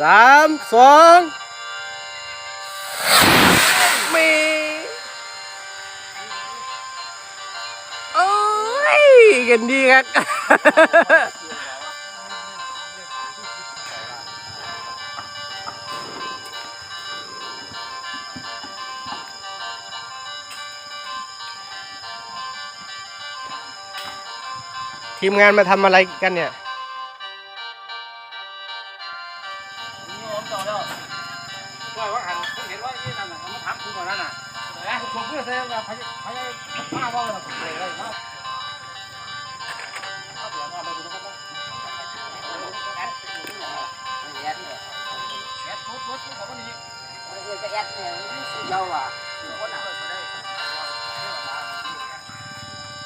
สามสองมีโอ้ยกันดีครับทีมงานมาทำอะไรกันเนี่ย ว่าว่าหันเห็นว่าที่นั่นน่ะมันถามคุณก่อนนั่นน่ะเอ้ยผมเพื่อเสียว่าพยพยมาว่าเลยเลยมา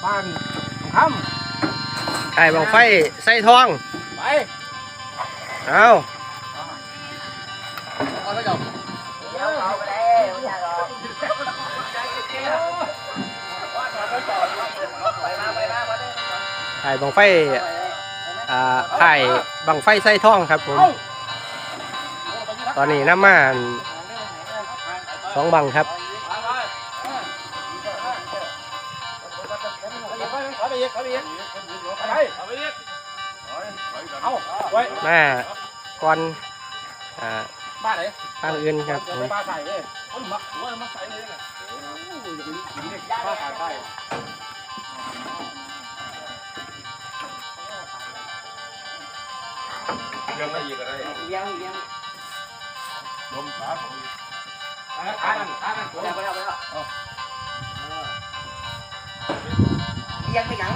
บ้านทไข่บังไฟใส่ทองำไป เอา เอาไปจับไข่บังไฟอ่าไข่บังไฟใส่ทองครับผม ตอนนี้น้ำมันสองบังครับเอาไว้มาก่อนอ่า บ้านไหนทางอื่นครับผมบ้านใส่เลยเอาหมักหัวมาใส่เลยไงบ้านใส่ใส่เรื่องไม่อีกอะไรยังยังลมขาของอีกขานั่นขานั่นไปแล้วไปแล้วไปแล้วยังไม่ยัง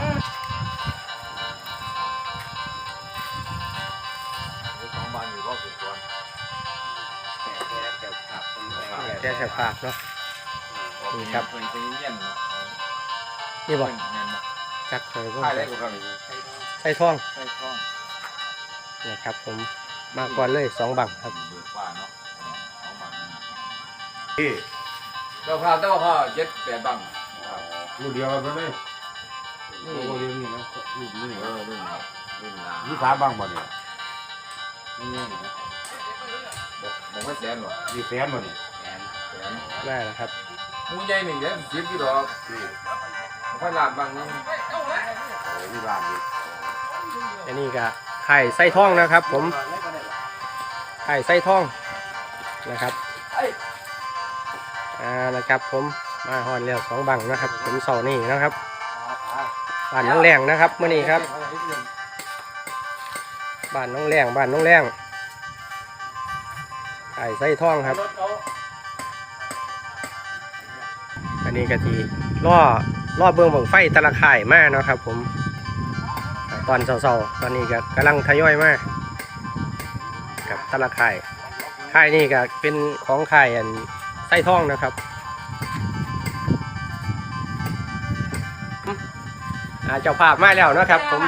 สองบานอยู่รอบสุดก่อน แกจะภาพเนาะ นี่ครับ เป็นเป็นเยี่ยมนี่บอกเงินจักเลยก็ใช่ได้กูครับใส่ทองใช่คล่องเนี่ยครับผมมาก่อนเลยสองบังครับ เบิกว่าเนาะสองบานที่เจ้าภาพเจ้าภาพเจ็ดแปดบังรูเดียวกันไหมโอ้เดียวนี่นะรูนี้นี่เออรุ่นครับรุ่นลานี่สามบางบ่เนี่ยนี่ บอกว่าแสนหรอนี่แสนบ่เนี่ยแสนแสนได้แล้วครับมูใหญ่หนึ่งเดือนสิบกี่ดอกค่อยลาดบังนึงโอ้ยนี่ล้านนี่อันนี้ก็ไข่ไส้ทองนะครับ ผมไข่ไส้ทองนะครับอ่านะครับ ผมมาฮอนเรียวสองบังนะครับ ผมเสาร์นี่นะครับบ้านน้องแรงนะครับเมื่อนี้ครับบ้านน้องแรงบ้านน้องแรง ไข่ไส้ทองครับ อันนี้กะทีล่อล่อเบื้องบังไฟแตะละข่ายมากนาะครับ ผมอ่าตอนเสาๆตอนนี้ก็กำลังทยอยมากกับแตะละข่ายข่ายนี่ก็เป็นของข่ายอันไส้ท่องนะครับอ่าเจ้าภาพมาแล้วนะครับ ผม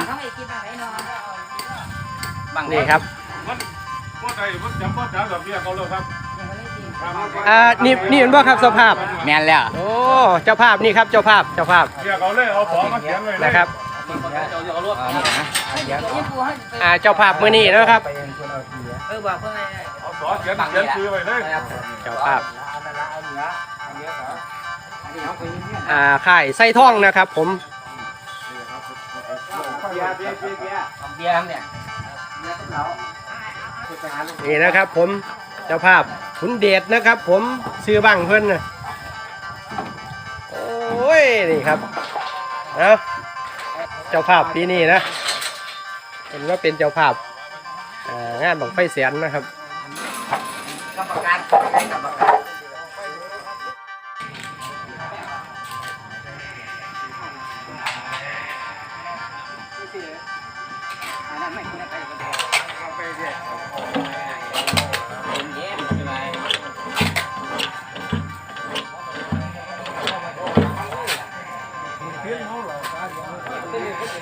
นี่ครับ ว่าใดว่าจำว่าจ๋าดอกเบี้ยเขาเลยครับอ่านี่นี่เป็นบ่ครับเจ้าภาพ แมนแล้วโอ้เจ้าภาพนี่ครับเจ้าภาพเจ้าภาพเบี้ยเขาเลยเอาของมาเขียนไว้เลยนะครับอ่าเจ้าภาพมือนี้นะครับเออบอกเพื่อนเอาของเขียนเขียนซื้อไว้เลยเจ้าภาพอ่าข่ายไส้ท่องนะครับ ผมเบียร์เบียร์เบียร์เบียร์เบียร์เนี่ยเบียร์ต้องเหลา นี่นะครับผมเจ้าภาพขุนเดชนะครับ ผมซื้อบังเพิ่นนะโอ้ยนี่ครับนะเจ้าภาพปีนี้นะเป็นว่าเป็นเจ้าภาพงานบังไฟเสียนนะครับกรรมการกรรมการไอ้ปี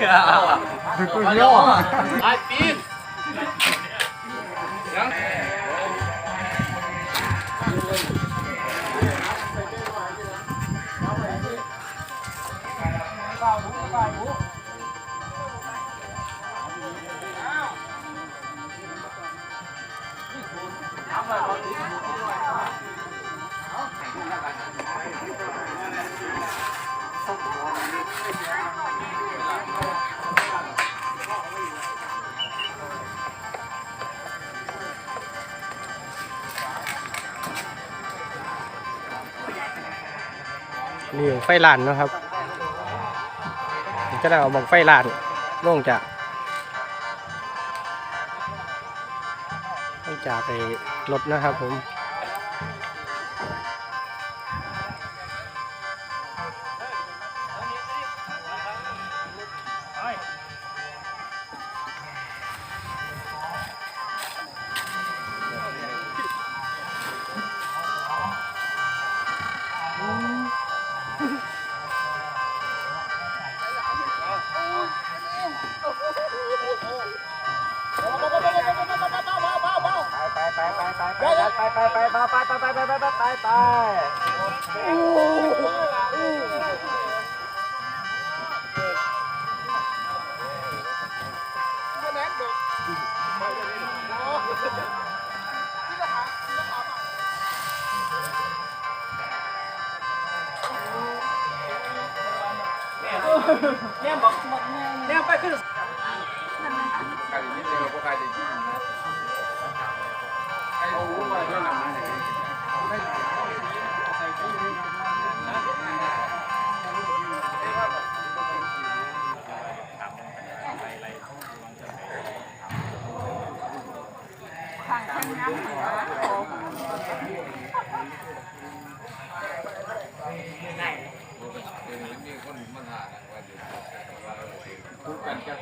啊！不是要啊！来，兵。 นี่ไฟลานนะครับ จะได้เอาบังไฟลานลงจาก จากไปรถนะครับผม ใครยินดีกับใครจะยินนะใค ทางน้ำเหนือโอ้มีคนมาหาว่าจะทุกกันจะ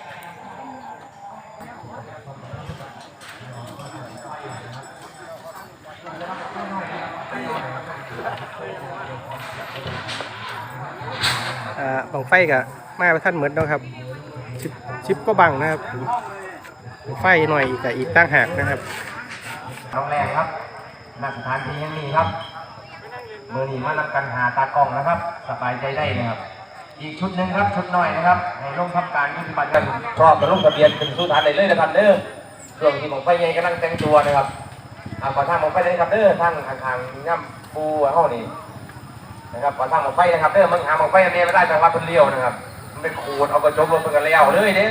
อ่าบังไฟกับมาประท่านเหมือนเนาะครับชิปชิปก็บังนะครับบั้งไฟหน่อยอีกกับอีกตั้งหากนะครับโรงแรมครับณสถานที่แห่งนี้ครับมือนี้มานำกันหาตากล้องนะครับ สบายใจได้นะครับ อีกชุดหนึ่งครับชุดน้อยนะครับในลงทำการยุติบัตรกันชอบมาลงทะเบียนเป็นสู้ทานได้เลยนะครับเด้อช่วงที่ผมไฟใหญ่กำลังแต่งตัวนะครับอ่าขอทางผมไฟเลยครับเด้อทางทางย่ำปูห้องนี้ นะครับขอทางผมไฟนะครับเด้อมันหาผมไฟอันนี้ไม่ได้จังหวัดเป็นเลี้ยวนะครับ มันเป็นขูดเอากระจกลงไปกันแล้วเลยเด้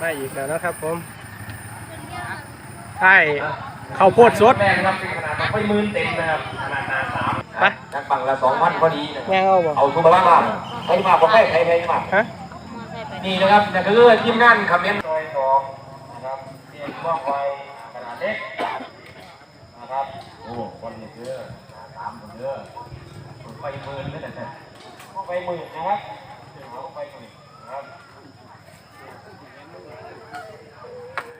มาอีกแล้วนะครับผมใช่ข้าวโพดสดแม่นะครับเป็นขนาดไฟหมื่นเต็มนะครับขนาดหนาสามไปนักบังละสองพันพอดีนะครับแง่เอาบ่เอาทุกบ้านมาใครมาผมให้ใครใครมาฮะนี่นะครับนี่คือทีมงานคำเน้นซ